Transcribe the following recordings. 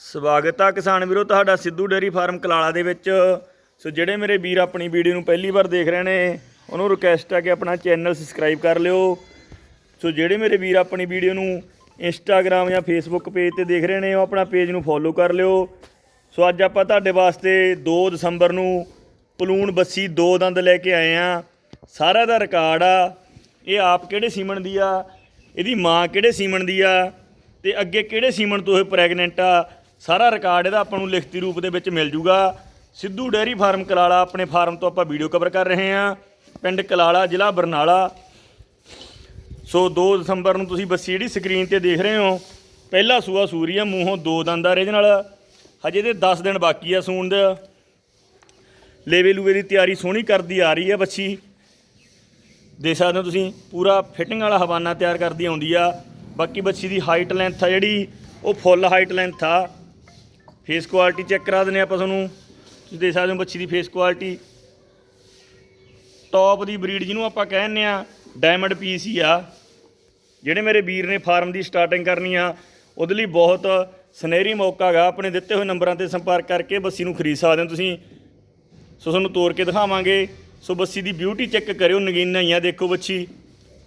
ਸਵਾਗਤ ਆ ਕਿਸਾਨ ਵੀਰੋ, ਤੁਹਾਡਾ ਸਿੱਧੂ ਡੇਰੀ ਫਾਰਮ ਕਲਾਲਾ ਦੇ ਵਿੱਚ। ਸੋ ਜਿਹੜੇ ਮੇਰੇ ਵੀਰ ਆਪਣੀ ਵੀਡੀਓ ਨੂੰ ਪਹਿਲੀ ਵਾਰ ਦੇਖ ਰਹੇ ਨੇ, ਉਹਨੂੰ ਰਿਕਵੈਸਟ ਆ ਕਿ ਆਪਣਾ ਚੈਨਲ ਸਬਸਕ੍ਰਾਈਬ ਕਰ ਲਿਓ। ਸੋ ਜਿਹੜੇ ਮੇਰੇ ਵੀਰ ਆਪਣੀ ਵੀਡੀਓ ਨੂੰ ਇੰਸਟਾਗ੍ਰam ਜਾਂ ਫੇਸਬੁੱਕ ਪੇਜ ਤੇ ਦੇਖ ਰਹੇ ਨੇ, ਉਹ ਆਪਣਾ ਪੇਜ ਨੂੰ ਫੋਲੋ ਕਰ ਲਿਓ। ਸੋ ਅੱਜ ਆਪਾਂ ਤੁਹਾਡੇ ਵਾਸਤੇ 2 ਦਸੰਬਰ ਨੂੰ ਪਲੂਣ ਬੱਸੀ ਦੋ ਦੰਦ ਲੈ ਕੇ ਆਏ ਆ। ਸਾਰਾ ਦਾ ਰਿਕਾਰਡ ਆ। ਇਹ ਆਪ ਕਿਹੜੇ ਸੀਮਨ ਦੀ ਆ? ਇਹਦੀ ਮਾਂ ਕਿਹੜੇ ਸੀਮਨ ਦੀ ਆ? ਤੇ ਅੱਗੇ ਕਿਹੜੇ ਸੀਮਨ ਤੋਂ ਇਹ ਪ੍ਰੈਗਨੈਂਟ ਆ? ਸਾਰਾ ਰਿਕਾਰਡ ਇਹਦਾ ਆਪਾਂ ਨੂੰ ਲਿਖਤੀ ਰੂਪ ਦੇ ਵਿੱਚ ਮਿਲ ਜੂਗਾ। ਸਿੱਧੂ ਡੈਰੀ ਫਾਰਮ ਕਲਾਲਾ ਆਪਣੇ ਫਾਰਮ ਤੋਂ ਆਪਾਂ ਵੀਡੀਓ ਕਵਰ ਕਰ ਰਹੇ ਹਾਂ। ਪਿੰਡ ਕਲਾਲਾ, ਜ਼ਿਲ੍ਹਾ ਬਰਨਾਲਾ। ਸੋ 2 ਦਸੰਬਰ ਨੂੰ ਤੁਸੀਂ ਬੱਸੀ ਜਿਹੜੀ ਸਕਰੀਨ ਤੇ ਦੇਖ ਰਹੇ ਹੋ, ਪਹਿਲਾ ਸੂਆ ਸੂਰੀਆ, ਮੂੰਹੋਂ ਦੋ ਦੰਦਾਂ ਇਹਦੇ ਨਾਲ। ਹਜੇ ਤੇ 10 ਦਿਨ ਬਾਕੀ ਆ ਸੂਣ ਦੇ। ਲੇਵੇ ਲੂਵੇ ਦੀ ਤਿਆਰੀ ਸੋਹਣੀ ਕਰਦੀ ਆ ਰਹੀ ਹੈ ਬੱਚੀ ਦੇਖ ਸਕਦੇ ਹੋ ਤੁਸੀਂ, ਪੂਰਾ ਫਿਟਿੰਗ ਵਾਲਾ ਹਵਾਨਾ ਤਿਆਰ ਕਰਦੀ ਆਉਂਦੀ ਆ। ਬਾਕੀ ਬੱਚੀ ਦੀ ਹਾਈਟ ਲੈਂਥ ਆ ਜਿਹੜੀ, ਉਹ ਫੁੱਲ ਹਾਈਟ ਲੈਂਥ ਆ। ਫੇਸ ਕੁਆਲਿਟੀ ਚੈੱਕ ਕਰਾ ਦਿੰਦੇ ਆਪਾਂ ਤੁਹਾਨੂੰ। ਤੁਸੀਂ ਦੇਖ ਸਕਦੇ ਹੋ ਬੱਚੀ ਦੀ ਫੇਸ ਕੁਆਲਿਟੀ। ਟੌਪ ਦੀ ਬਰੀਡ ਜਿਹਨੂੰ ਆਪਾਂ ਕਹਿੰਦੇ ਆ ਡਾਇਮੰਡ ਪੀਸ ਹੀ ਆ। ਜਿਹੜੇ ਮੇਰੇ ਵੀਰ ਨੇ ਫਾਰਮ ਦੀ ਸਟਾਰਟਿੰਗ ਕਰਨੀ ਆ, ਉਹਦੇ ਲਈ ਬਹੁਤ ਸੁਨਹਿਰੀ ਮੌਕਾ ਹੈਗਾ। ਆਪਣੇ ਦਿੱਤੇ ਹੋਏ ਨੰਬਰਾਂ ਤੇ ਸੰਪਰਕ ਕਰਕੇ ਬੱਸੀ ਨੂੰ ਖਰੀਦ ਸਕਦੇ ਹੋ ਤੁਸੀਂ। ਸੋ ਤੁਹਾਨੂੰ ਤੋੜ ਕੇ ਦਿਖਾਵਾਂਗੇ। ਸੋ ਬੱਸੀ ਦੀ ਬਿਊਟੀ ਚੈੱਕ ਕਰਿਓ, ਨਗੀਨਾ ਹੀ ਆ, ਦੇਖੋ ਬੱਚੀ।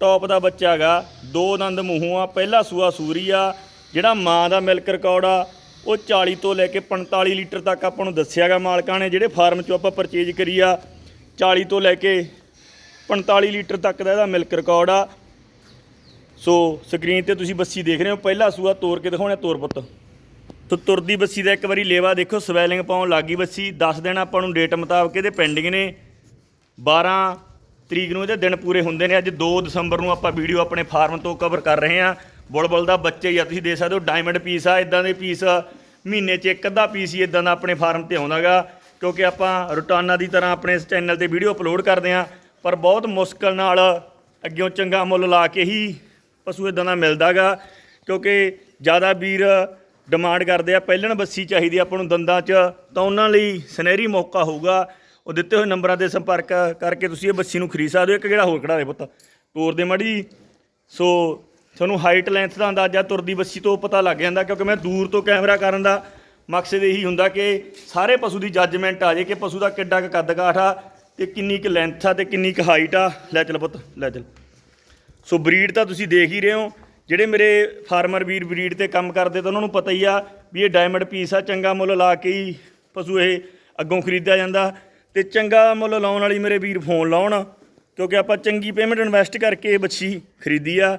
ਟੌਪ ਦਾ ਬੱਚਾ ਹੈਗਾ, ਦੋ ਦੰਦ ਮੂੰਹੋਂ ਆ, ਪਹਿਲਾ ਸੂਆ ਸੂਰੀ ਆ। ਜਿਹੜਾ ਮਾਂ ਦਾ ਮਿਲਕ ਰਿਕਾਰਡ ਆ ਉਹ 40 ਤੋਂ ਲੈ ਕੇ 45 ਲੀਟਰ ਤੱਕ ਆਪਾਂ ਨੂੰ ਦੱਸਿਆਗਾ ਮਾਲਕਾਂ ਨੇ, ਜਿਹੜੇ ਫਾਰਮ ਚੋਂ ਆਪਾਂ ਪਰਚੇਜ ਕਰੀ ਆ 40 ਤੋਂ ਲੈ ਕੇ 45 ਲੀਟਰ ਤੱਕ ਦਾ ਇਹਦਾ ਮਿਲਕ ਰਿਕਾਰਡ ਆ। ਸੋ ਸਕਰੀਨ ਤੇ ਤੁਸੀਂ ਬੱਸੀ ਦੇਖ ਰਹੇ ਹੋ, ਪਹਿਲਾ ਸੂਆ ਤੋਰ ਕੇ ਦਿਖਾਉਣਾ ਤੋਰ ਪੁੱਤ। ਤੋ ਤੁਰਦੀ ਬੱਸੀ ਦਾ ਇੱਕ ਵਾਰੀ ਲੇਵਾ ਦੇਖੋ ਸਵੈਲਿੰਗ ਪਾਉਣ ਲੱਗੀ ਬੱਸੀ। 10 ਦਿਨ ਆਪਾਂ ਨੂੰ ਡੇਟ ਮੁਤਾਬਕ ਇਹਦੇ ਪੈਂਡਿੰਗ ਨੇ। 12 ਤਰੀਕ ਨੂੰ ਇਹਦੇ ਦਿਨ ਪੂਰੇ ਹੁੰਦੇ ਨੇ। ਅੱਜ 2 ਦਸੰਬਰ ਨੂੰ ਆਪਾਂ ਵੀਡੀਓ ਆਪਣੇ ਫਾਰਮ ਤੋਂ ਕਵਰ ਕਰ ਰਹੇ ਹਾਂ। ਬੁਲਬੁਲ ਦਾ ਬੱਚੇ ਹੀ ਆ ਤੁਸੀਂ ਦੇ ਸਕਦੇ ਹੋ ਡਾਇਮੰਡ ਪੀਸ ਆ ਇਦਾਂ ਦੇ ਪੀਸ ਮਹੀਨੇ 'ਚ ਇੱਕ ਅੱਧਾ ਪੀਸ ਹੀ ਇਦਾਂ ਦਾ ਆਪਣੇ ਫਾਰਮ ਤੇ ਆਉਂਦਾਗਾ ਕਿਉਂਕਿ ਆਪਾਂ ਰੋਟਾਨਾ ਦੀ ਤਰ੍ਹਾਂ ਆਪਣੇ ਇਸ ਚੈਨਲ ਤੇ ਵੀਡੀਓ ਅਪਲੋਡ ਕਰਦੇ ਹਾਂ, ਪਰ ਬਹੁਤ ਮੁਸ਼ਕਲ ਨਾਲ ਅੱਗਿਓਂ ਚੰਗਾ ਮੁੱਲ ਲਾ ਕੇ ਹੀ ਪਸ਼ੂ ਇਦਾਂ ਦਾ ਮਿਲਦਾਗਾ ਕਿਉਂਕਿ ਜ਼ਿਆਦਾ ਵੀਰ ਡਿਮਾਂਡ ਕਰਦੇ ਆ, ਪਹਿਲਣ ਬੱਸੀ ਚਾਹੀਦੀ ਆਪਾਂ ਨੂੰ ਦੰਦਾਂ 'ਚ, ਤਾਂ ਉਹਨਾਂ ਲਈ ਸੁਨਹਿਰੀ ਮੌਕਾ ਹੋਊਗਾ। ਉਹ ਦਿੱਤੇ ਹੋਏ ਨੰਬਰਾਂ ਤੇ ਸੰਪਰਕ ਕਰਕੇ ਤੁਸੀਂ ਇਹ ਬੱਸੀ ਨੂੰ ਖਰੀਦ ਸਕਦੇ ਹੋ, ਇੱਕ ਜਿਹੜਾ ਹੋਰ ਖੜਾ ਦੇ ਪੁੱਤ? ਤੋਰ ਦੇ ਮੜੀ ਸੋ ਤੁਹਾਨੂੰ ਹਾਈਟ ਲੈਂਥ ਦਾ ਅੰਦਾਜ਼ਾ ਤੁਰਦੀ ਬੱਸੀ ਤੋਂ ਪਤਾ ਲੱਗ ਜਾਂਦਾ ਕਿਉਂਕਿ ਮੈਂ ਦੂਰ ਤੋਂ ਕੈਮਰਾ ਕਰਨ ਦਾ ਮਕਸਦ ਇਹੀ ਹੁੰਦਾ ਕਿ ਸਾਰੇ ਪਸ਼ੂ ਦੀ ਜੱਜਮੈਂਟ ਆ ਜੇ ਕਿ ਪਸ਼ੂ ਦਾ ਕਿੱਡਾ ਕੁ ਕੱਦ ਕਾਠ ਆ ਤੇ ਕਿੰਨੀ ਕੁ ਲੈਂਥ ਆ ਤੇ ਕਿੰਨੀ ਕੁ ਹਾਈਟ ਆ। ਲੈ ਚੱਲ ਪੁੱਤ, ਲੈ ਚੱਲ। ਸੋ ਬਰੀਡ ਤਾਂ ਤੁਸੀਂ ਦੇਖ ਹੀ ਰਹੇ ਹੋ। ਜਿਹੜੇ ਮੇਰੇ ਫਾਰਮਰ ਵੀਰ ਬਰੀਡ ਤੇ ਕੰਮ ਕਰਦੇ ਤਾਂ ਉਹਨਾਂ ਨੂੰ ਪਤਾ ਹੀ ਆ ਵੀ ਇਹ ਡਾਇਮੰਡ ਪੀਸ ਆ, ਚੰਗਾ ਮੁੱਲ ਲਾ ਕੇ ਹੀ ਪਸ਼ੂ ਇਹ ਅੱਗੋਂ ਖਰੀਦਿਆ ਜਾਂਦਾ। ਤੇ ਚੰਗਾ ਮੁੱਲ ਲਾਉਣ ਵਾਲੀ ਮੇਰੇ ਵੀਰ ਫੋਨ ਲਾਉਣ, ਕਿਉਂਕਿ ਆਪਾਂ ਚੰਗੀ ਪੇਮੈਂਟ ਇਨਵੈਸਟ ਕਰਕੇ ਇਹ ਬੱਚੀ ਖਰੀਦੀ ਆ।